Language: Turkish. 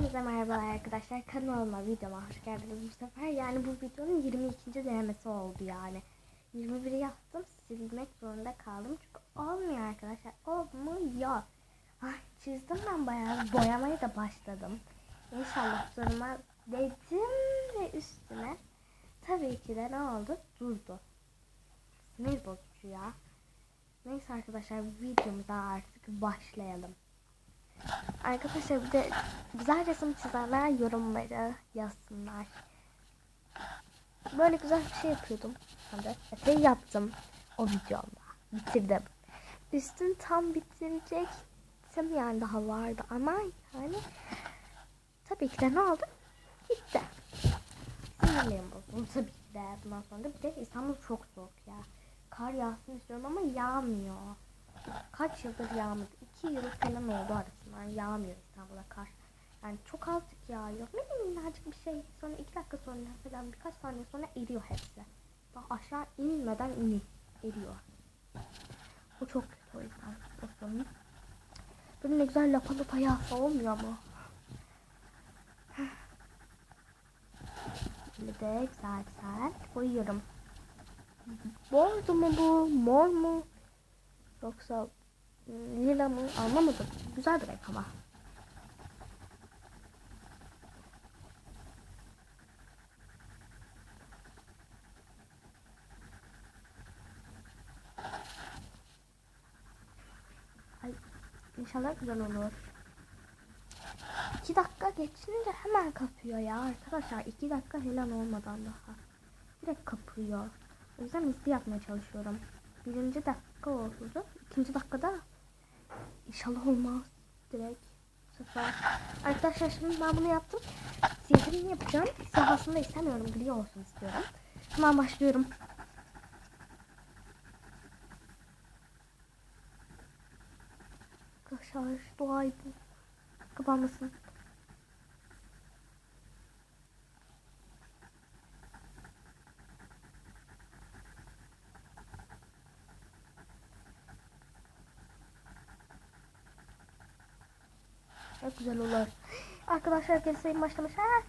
Hepinize merhabalar arkadaşlar. Kanalıma, videoma hoş geldiniz bu sefer. Yani bu videonun 22. denemesi oldu yani. 21'i yaptım. Silmek zorunda kaldım. Çünkü olmuyor arkadaşlar. Olmuyor. Ay, çizdim ben bayağı. Boyamaya da başladım. İnşallah zoruma dedim ve üstüne tabii ki de ne oldu? Durdu. Sinir bozucu ya. Neyse arkadaşlar videomuza artık başlayalım. Arkadaşlar bir de güzel resim çizenler yorumları yazsınlar. Böyle güzel bir şey yapıyordum. De epey yaptım o videomda. Bitirdim. Üstün tam bitirecektim yani daha vardı ama yani tabii ki de ne oldu? Gitti. Sinirliyim bozuldu tabii ki de. Bundan sonra bir de İstanbul çok soğuk ya. Kar yağsın istiyorum ama yağmıyor. Kaç yıldır yağmadı? İki yıl falan oldu arasından yağmıyor İstanbul'a kar. Yani çok azıcık yağıyor. Mini minnacık bir şey. Sonra iki dakika sonra falan birkaç saniye sonra eriyor hepsi. Daha aşağı inmeden ini eriyor. Bu çok kötü o yüzden. O. Böyle ne güzel lapa lapa yağsa olmuyor mu? Böyle de güzel güzel boyuyorum. Bordo mu bu? Mor mu? Yoksa lila mı? Anlamadım. Güzel bir renk ama. Ay, inşallah güzel olur. İki dakika geçince hemen kapıyor ya arkadaşlar. iki dakika falan olmadan daha. Direkt kapıyor. O yüzden hızlı yapmaya çalışıyorum. Birinci dakika oldu. İkinci dakikada inşallah olmaz. Direkt sefer. Arkadaşlar şimdi ben bunu yaptım. Siyahını yapacağım. Siyah aslında istemiyorum. Gri olsun istiyorum. Hemen başlıyorum. Arkadaşlar dua edin. Kapanmasın. Çok güzel olur. Arkadaşlar geri sayım başlamış. Ha?